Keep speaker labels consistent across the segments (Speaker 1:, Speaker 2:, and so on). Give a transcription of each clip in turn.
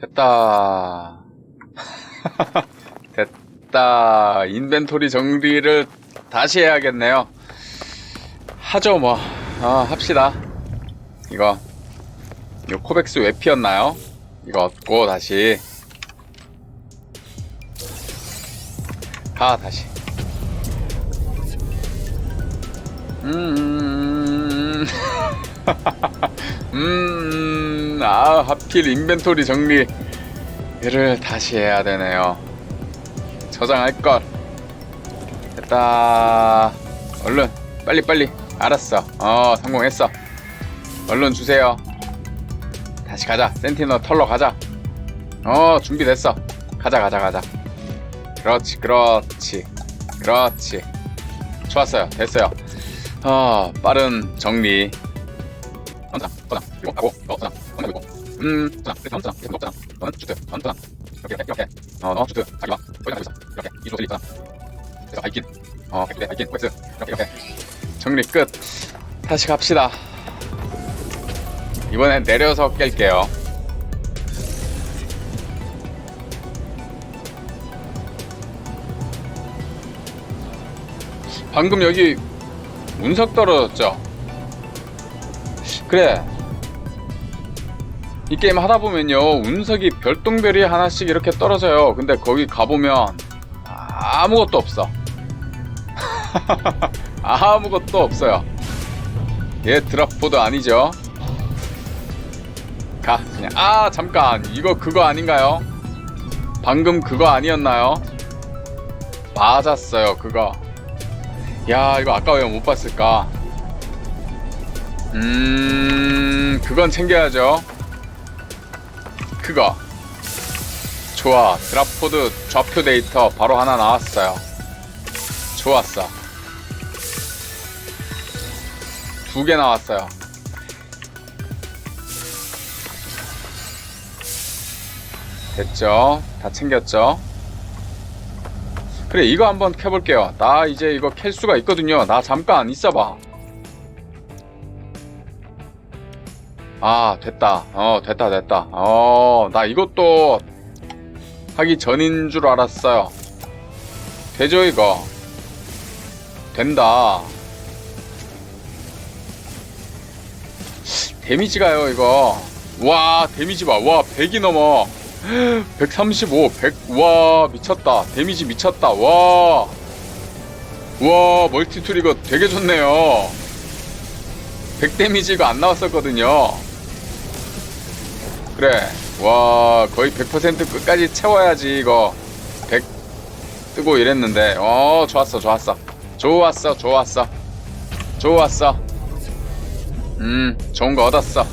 Speaker 1: 됐다. 됐다. 인벤토리 정리를 다시 해야겠네요. 하죠, 뭐. 어, 합시다. 이거. 이거 코백스 왜 피었나요? 이거 얻고 다시. 가, 다시. 음, 음, 아, 하필 인벤토리 정리를 다시 해야 되네요. 저장할 걸. 됐다. 얼른, 빨리, 빨리. 알았어. 어, 성공했어. 얼른 주세요. 다시 가자. 센티너 털러 가자. 어, 준비됐어. 가자, 가자, 가자. 그렇지, 그렇지. 그렇지. 좋았어요. 됐어요. 아, 빠른 정리. 전장, 전장, 그리고 가고, 어, 전장, 전장, 그리고, 음, 전장, 그래서 전장, 계속 전장, 너는 주트, 전 전장, 이렇게, 이렇게, 어, 너 주트, 자기 봐, 거기 가고 있어, 이렇게, 이소 들리 전장, 그래서 아이킨, 어, 백대, 아이킨, 퀘스, 이렇게, 이렇게, 정리 끝. 다시 갑시다. 이번엔 내려서 깰게요. 방금 여기 운석 떨어졌죠? 그래. 이 게임 하다 보면요, 운석이 별똥별이 하나씩 이렇게 떨어져요. 근데 거기 가보면 아무것도 없어. 아무것도 없어요. 얘 드랍보드 아니죠? 가, 그냥. 아, 잠깐. 이거 그거 아닌가요? 방금 그거 아니었나요? 맞았어요, 그거. 야, 이거 아까 왜 못 봤을까? 음, 그건 챙겨야죠. 그거. 좋아. 드랍포드 좌표 데이터 바로 하나 나왔어요. 좋았어. 두 개 나왔어요. 됐죠? 다 챙겼죠? 그래 이거 한번 켜볼게요 나 이제 이거 캘 수가 있거든요 나 잠깐 있어봐 아 됐다 어 됐다 됐다 어 나 이것도 하기 전인 줄 알았어요 되죠 이거 된다 데미지가요 이거 와 데미지 봐와 100이 넘어 135, 100, 와, 미쳤다. 데미지 미쳤다. 와. 와, 멀티툴 이거 되게 좋네요. 100 데미지가 안 나왔었거든요. 그래. 와, 거의 100% 끝까지 채워야지, 이거. 100 뜨고 이랬는데. 어, 좋았어, 좋았어. 좋았어, 좋았어. 좋았어. 음, 좋은 거 얻었어.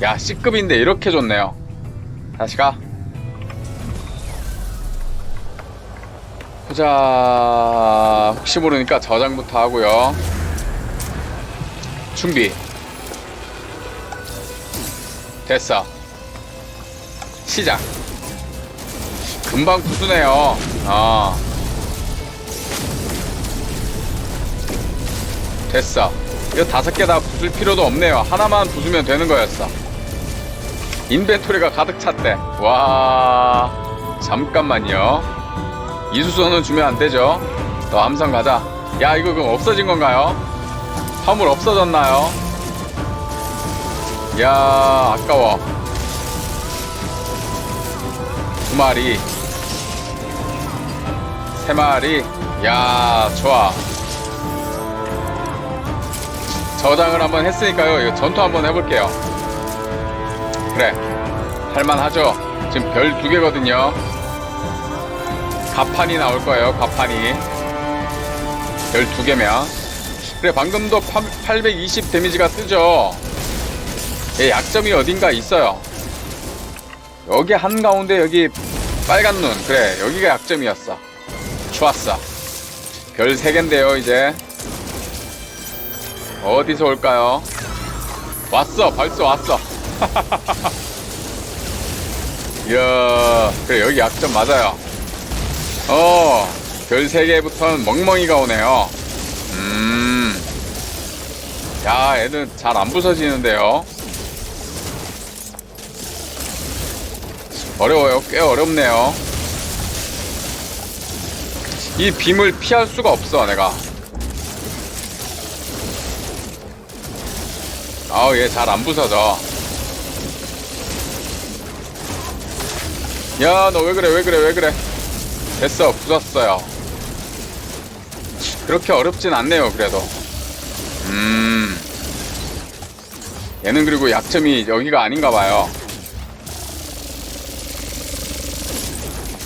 Speaker 1: 야, C급인데 이렇게 좋네요. 다시 가. 보자 혹시 모르니까 저장부터 하고요 준비 됐어 시작 금방 부수네요 어 됐어 이거 다섯 개 다 부술 필요도 없네요 하나만 부수면 되는 거였어 인벤토리가 가득 찼대 와 잠깐만요 이수선은 주면 안 되죠. 너 암선 가자. 야, 이거 그럼 없어진 건가요? 화물 없어졌나요? 야, 아까워. 두 마리. 세 마리. 야, 좋아. 저장을 한번 했으니까요. 이거 전투 한번 해볼게요. 그래. 할만하죠? 지금 별 두 개거든요. 가판이 나올 거예요. 가판이 12개면 그래 방금도 820 데미지가 뜨죠. 얘 약점이 어딘가 있어요. 여기 한가운데 여기 빨간 눈 그래 여기가 약점이었어. 좋았어. 별 3개인데요 이제 어디서 올까요? 왔어 벌써 왔어. 이야 그래 여기 약점 맞아요. 어, 별 3개부터는 멍멍이가 오네요. 음. 야, 애는 잘 안 부서지는데요. 어려워요. 꽤 어렵네요. 이 빔을 피할 수가 없어, 내가. 아우, 얘 잘 안 부서져. 야, 너 왜 그래, 왜 그래, 왜 그래. 됐어, 부쉈어요. 그렇게 어렵진 않네요, 그래도. 음. 얘는 그리고 약점이 여기가 아닌가 봐요.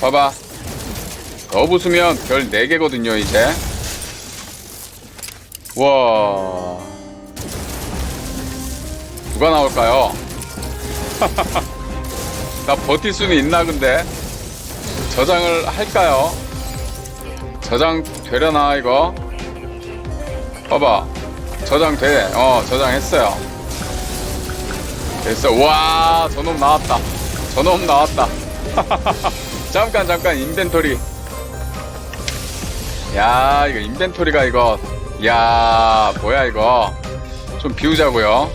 Speaker 1: 봐봐. 너 부수면 별 4개거든요, 이제. 와. 누가 나올까요? 나 버틸 수는 있나, 근데? 저장을 할까요? 저장 되려나, 이거? 봐봐. 저장 돼. 어, 저장했어요. 됐어. 와, 저놈 나왔다. 저놈 나왔다. 잠깐, 잠깐, 인벤토리. 야, 이거 인벤토리가 이거. 야, 뭐야, 이거. 좀 비우자고요.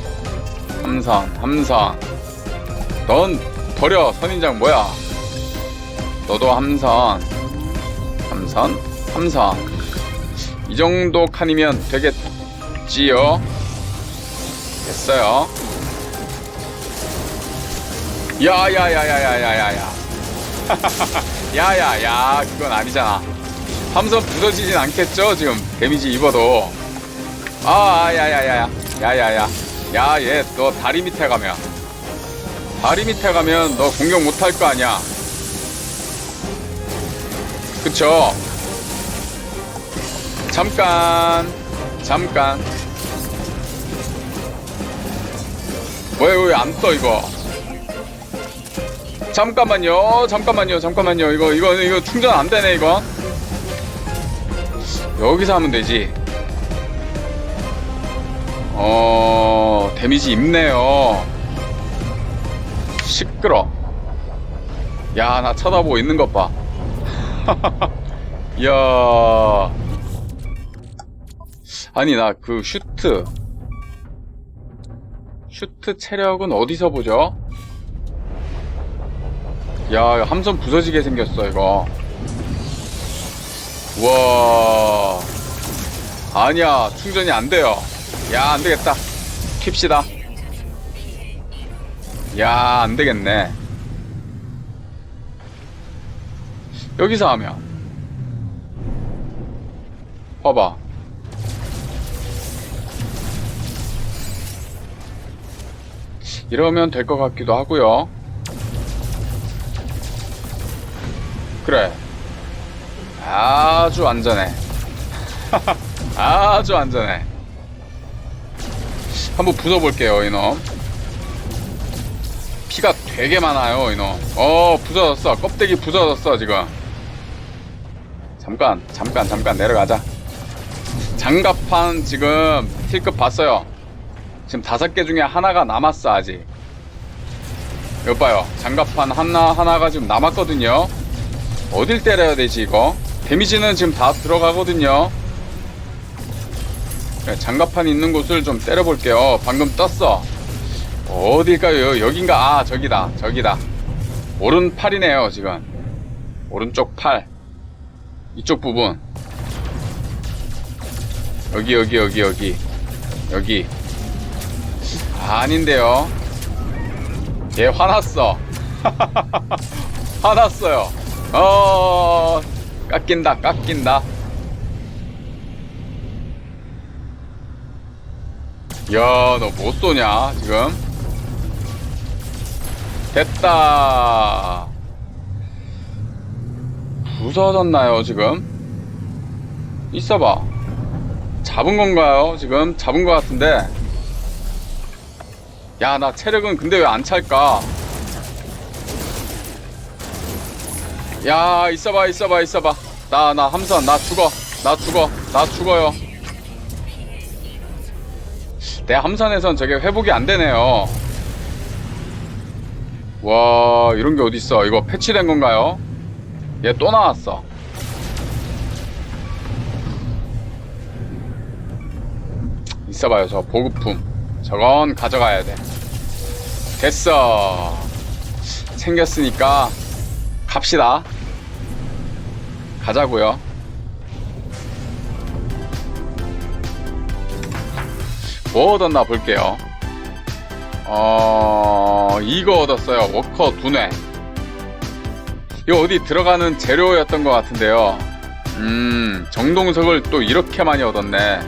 Speaker 1: 함선, 함선. 넌 버려, 선인장 뭐야? 너도 함선. 함선, 함선. 이 정도 칸이면 되겠지요? 됐어요. 야야야야야야야야. 야 야 야, 그건 아니잖아. 함선 부서지진 않겠죠? 지금 데미지 입어도. 아, 야야야야. 야야야. 야, 얘, 너 다리 밑에 가면. 다리 밑에 가면 너 공격 못할 거 아니야. 그쵸? 잠깐. 잠깐. 뭐야, 왜안 떠, 이거? 잠깐만요. 잠깐만요. 잠깐만요. 이거, 이거, 이거 충전 안 되네, 이거. 여기서 하면 되지. 어, 데미지 입네요. 시끄러. 야, 나 쳐다보고 있는 것 봐. 이야. 아니, 나 그 슈트. 슈트 체력은 어디서 보죠? 야, 함선 부서지게 생겼어, 이거. 와. 아니야, 충전이 안 돼요. 야, 안 되겠다. 킵시다. 야, 안 되겠네. 여기서 하면. 봐봐. 이러면 될 것 같기도 하고요. 그래. 아주 안전해. 아주 안전해. 한번 부숴볼게요, 이놈. 피가 되게 많아요, 이놈. 어, 부서졌어. 껍데기 부서졌어, 지금. 잠깐, 잠깐, 잠깐 내려가자. 장갑판 지금 힐급 봤어요. 지금 다섯 개 중에 하나가 남았어, 아직. 여기 봐요. 장갑판 하나, 하나가 지금 남았거든요. 어딜 때려야 되지, 이거? 데미지는 지금 다 들어가거든요. 네, 장갑판 있는 곳을 좀 때려볼게요. 방금 떴어. 어딜까요? 여긴가? 아, 저기다. 저기다. 오른팔이네요, 지금. 오른쪽 팔. 이쪽 부분. 여기, 여기, 여기, 여기. 여기. 아, 아닌데요. 얘 화났어. 화났어요. 어, 깎인다, 깎인다. 야, 너 못 쏘냐, 지금? 됐다. 부서졌나요, 지금? 있어봐. 잡은 건가요, 지금? 잡은 것 같은데. 야, 나 체력은 근데 왜 안 찰까? 야, 있어봐, 있어봐, 있어봐. 나, 나 함선, 나 죽어. 나 죽어. 나 죽어요. 내 함선에선 저게 회복이 안 되네요. 와, 이런 게 어딨어. 이거 패치된 건가요? 얘 또 나왔어. 있어봐요, 저 보급품. 저건 가져가야 돼. 됐어. 챙겼으니까 갑시다. 가자고요. 뭐 얻었나 볼게요. 어, 이거 얻었어요. 워커 두뇌. 이거 어디 들어가는 재료였던 것 같은데요. 음, 정동석을 또 이렇게 많이 얻었네.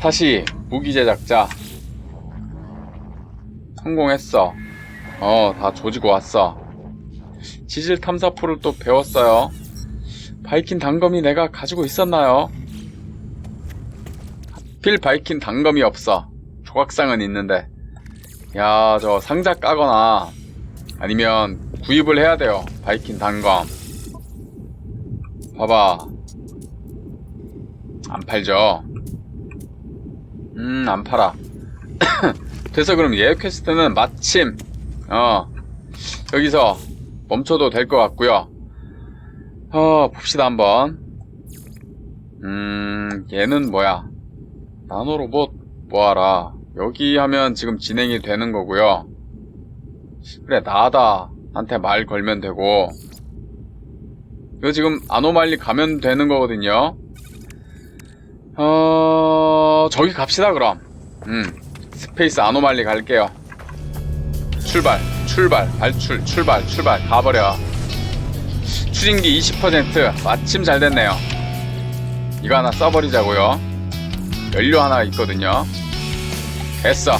Speaker 1: 다시 무기 제작자. 성공했어. 어, 다 조지고 왔어. 지질 탐사포를 또 배웠어요. 바이킨 단검이 내가 가지고 있었나요? 하필 바이킨 단검이 없어. 조각상은 있는데. 야, 저 상자 까거나 아니면 구입을 해야 돼요. 바이킨 단검. 봐봐. 안 팔죠? 음, 안 팔아. 그래서 그럼 예약 퀘스트는 마침, 어, 여기서 멈춰도 될 것 같고요. 어, 봅시다, 한번. 음, 얘는 뭐야? 나노로봇 뭐하라. 여기 하면 지금 진행이 되는 거고요. 그래, 나다한테 말 걸면 되고. 이거 지금 아노말리 가면 되는 거거든요. 어, 저기 갑시다, 그럼. 음, 스페이스 아노말리 갈게요. 출발, 출발, 발출, 출발, 출발, 가버려. 추진기 20% 마침 잘 됐네요. 이거 하나 써버리자고요. 연료 하나 있거든요. 됐어.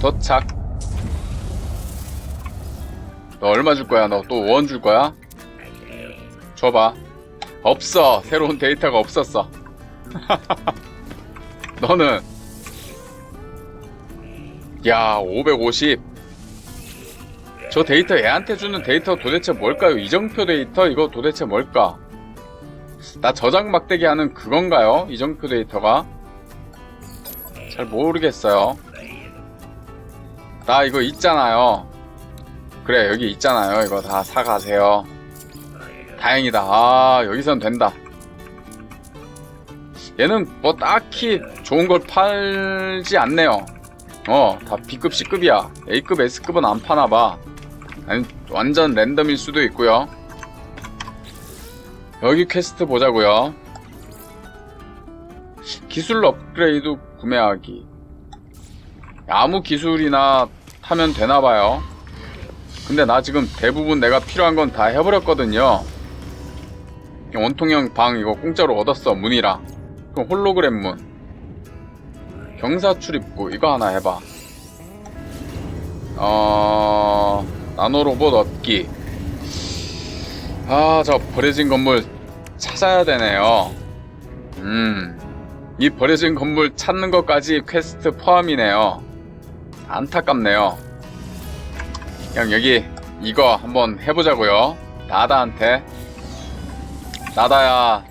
Speaker 1: 도착. 너 얼마 줄 거야? 너 또 원 줄 거야? 줘봐. 없어. 새로운 데이터가 없었어. 너는 야, 550. 저 데이터 얘한테 주는 데이터 도대체 뭘까요? 이정표 데이터 이거 도대체 뭘까? 나 저장 막대기 하는 그건가요? 이정표 데이터가? 잘 모르겠어요. 나 이거 있잖아요. 그래, 여기 있잖아요. 이거 다 사가세요. 다행이다. 아, 여기선 된다. 얘는 뭐 딱히 좋은 걸 팔지 않네요. 어, 다 B급, C급이야. A급, S급은 안 파나봐. 아니, 완전 랜덤일 수도 있고요. 여기 퀘스트 보자고요. 기술 업그레이드 구매하기. 아무 기술이나 타면 되나봐요. 근데 나 지금 대부분 내가 필요한 건 다 해버렸거든요. 원통형 방 이거 공짜로 얻었어, 문이랑. 그럼 홀로그램 문. 경사 출입구 이거 하나 해봐. 어 나노로봇 얻기. 아 저 버려진 건물 찾아야 되네요. 음. 이 버려진 건물 찾는 것까지 퀘스트 포함이네요. 안타깝네요. 그냥 여기 이거 한번 해보자고요. 나다한테. 나다야.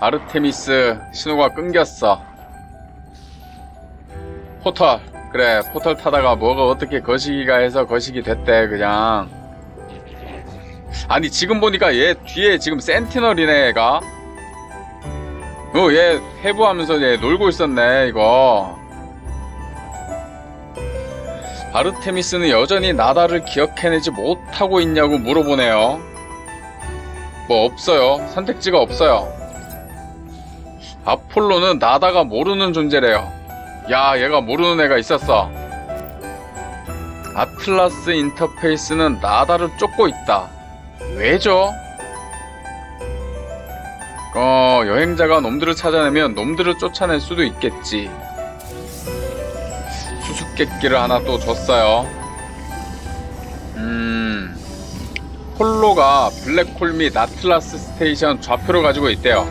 Speaker 1: 아르테미스 신호가 끊겼어. 포털. 그래, 포털 타다가 뭐가 어떻게 거시기가 해서 거시기 됐대, 그냥. 아니, 지금 보니까 얘 뒤에 지금 센티널이네, 얘가. 어, 얘 해부하면서 얘 놀고 있었네, 이거. 아르테미스는 여전히 나다를 기억해내지 못하고 있냐고 물어보네요. 뭐 없어요. 선택지가 없어요. 아폴로는 나다가 모르는 존재래요. 야, 얘가 모르는 애가 있었어. 아틀라스 인터페이스는 나다를 쫓고 있다. 왜죠? 어, 여행자가 놈들을 찾아내면 놈들을 쫓아낼 수도 있겠지. 수수께끼를 하나 또 줬어요. 음, 홀로가 블랙홀 및 아틀라스 스테이션 좌표를 가지고 있대요.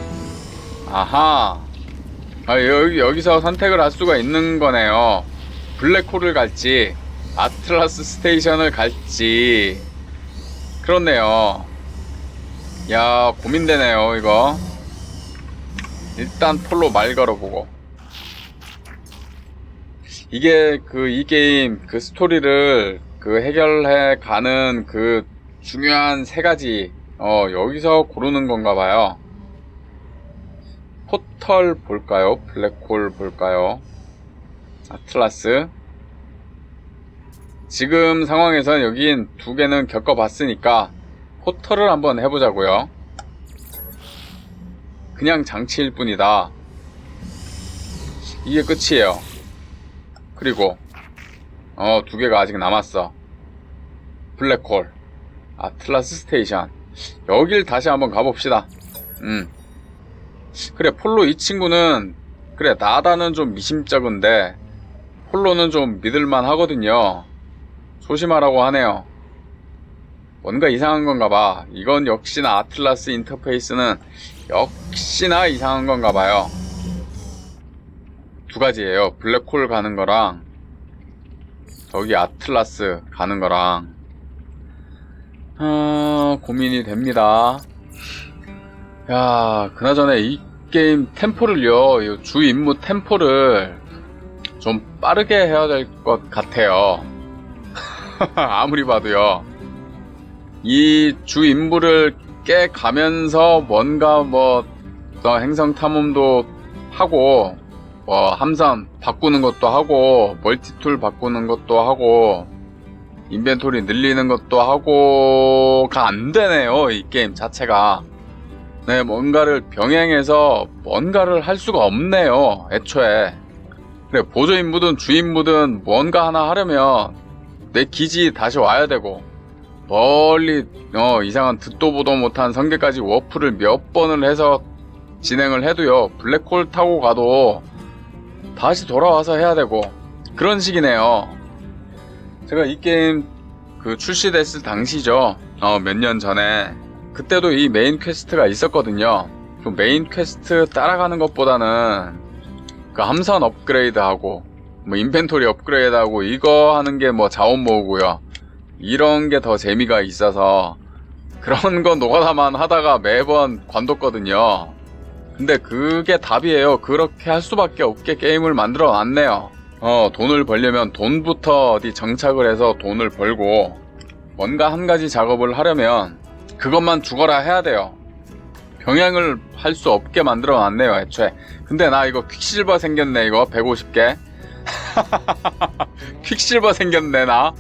Speaker 1: 아하. 아, 여기, 여기서 선택을 할 수가 있는 거네요. 블랙홀을 갈지, 아틀라스 스테이션을 갈지. 그렇네요. 야, 고민되네요, 이거. 일단 폴로 말 걸어보고. 이게 그, 이 게임, 그 스토리를 그 해결해 가는 그 중요한 세 가지, 어, 여기서 고르는 건가 봐요. 포털 볼까요? 블랙홀 볼까요? 아틀라스. 지금 상황에서는 여긴 두 개는 겪어봤으니까 포터를 한번 해보자고요. 그냥 장치일 뿐이다. 이게 끝이에요. 그리고 어 두 개가 아직 남았어. 블랙홀, 아틀라스 스테이션. 여길 다시 한번 가봅시다. 음. 그래 폴로 이 친구는 그래 나다는 좀 미심쩍은데 폴로는 좀 믿을만 하거든요. 조심하라고 하네요. 뭔가 이상한 건가 봐. 이건 역시나 아틀라스 인터페이스는 역시나 이상한 건가 봐요. 두 가지예요. 블랙홀 가는 거랑 저기 아틀라스 가는 거랑 아, 고민이 됩니다. 야, 그나저나 이 게임 템포를요, 이주 임무 템포를 좀 빠르게 해야 될 것 같아요. 아무리 봐도요. 이 주 임무를 깨 가면서 뭔가 뭐, 더 행성 탐험도 하고, 뭐, 함선 바꾸는 것도 하고, 멀티툴 바꾸는 것도 하고, 인벤토리 늘리는 것도 하고가 안 되네요. 이 게임 자체가. 네, 뭔가를 병행해서 뭔가를 할 수가 없네요. 애초에. 그래, 보조 임무든 주 임무든 뭔가 하나 하려면 내 기지 다시 와야 되고 멀리 어, 이상한 듣도 보도 못한 성계까지 워프를 몇 번을 해서 진행을 해도요. 블랙홀 타고 가도 다시 돌아와서 해야 되고 그런 식이네요. 제가 이 게임 그 출시됐을 당시죠. 어, 몇 년 전에. 그때도 이 메인 퀘스트가 있었거든요. 그 메인 퀘스트 따라가는 것보다는 그 함선 업그레이드하고 뭐 인벤토리 업그레이드하고 이거 하는 게 뭐 자원 모으고요. 이런 게 더 재미가 있어서 그런 거 노가다만 하다가 매번 관뒀거든요. 근데 그게 답이에요. 그렇게 할 수밖에 없게 게임을 만들어 놨네요. 어, 돈을 벌려면 돈부터 어디 정착을 해서 돈을 벌고 뭔가 한 가지 작업을 하려면 그것만 죽어라 해야 돼요. 병행을 할 수 없게 만들어 놨네요, 애초에. 근데 나 이거 퀵실버 생겼네, 이거. 150개. 퀵실버 생겼네, 나.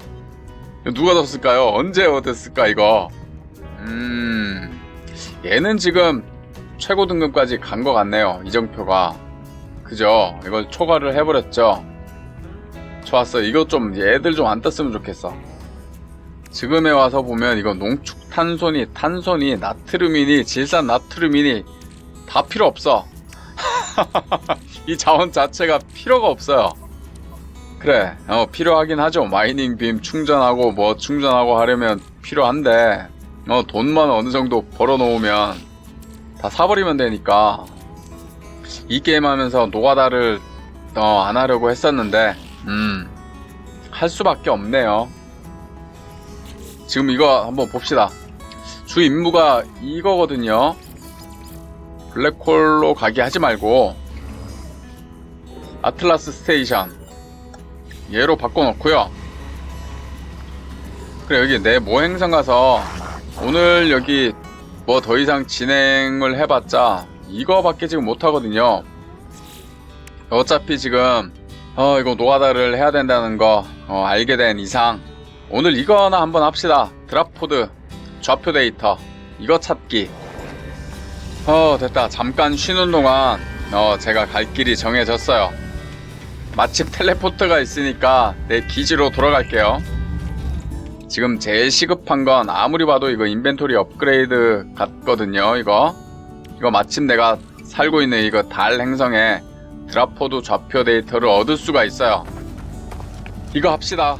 Speaker 1: 누가 뒀을까요? 언제 얻었을까, 이거? 음, 얘는 지금 최고 등급까지 간 것 같네요, 이정표가. 그죠? 이걸 초과를 해버렸죠. 좋았어. 이거 좀 얘들 좀안 떴으면 좋겠어. 지금에 와서 보면 이거 농축 탄소니 탄소니 나트륨이니 질산 나트륨이니 다 필요 없어. 이 자원 자체가 필요가 없어요. 그래, 어, 필요하긴 하죠. 마이닝 빔 충전하고 뭐 충전하고 하려면 필요한데, 어, 돈만 어느 정도 벌어 놓으면 다 사버리면 되니까. 이 게임 하면서 노가다를 어, 안 하려고 했었는데, 음, 할 수밖에 없네요. 지금 이거 한번 봅시다. 주 임무가 이거거든요. 블랙홀로 가게 하지 말고 아틀라스 스테이션 얘로 바꿔놓고요. 그래 여기 내 모행성 가서 오늘 여기 뭐 더 이상 진행을 해봤자 이거밖에 지금 못하거든요. 어차피 지금 어 이거 노가다를 해야 된다는 거 어, 알게 된 이상 오늘 이거나 한번 합시다. 드랍포드 좌표 데이터 이거 찾기. 어 됐다. 잠깐 쉬는 동안 어 제가 갈 길이 정해졌어요. 마침 텔레포트가 있으니까 내 기지로 돌아갈게요. 지금 제일 시급한 건 아무리 봐도 이거 인벤토리 업그레이드 같거든요. 이거 이거 마침 내가 살고 있는 이거 달 행성에 드랍포드 좌표 데이터를 얻을 수가 있어요. 이거 합시다.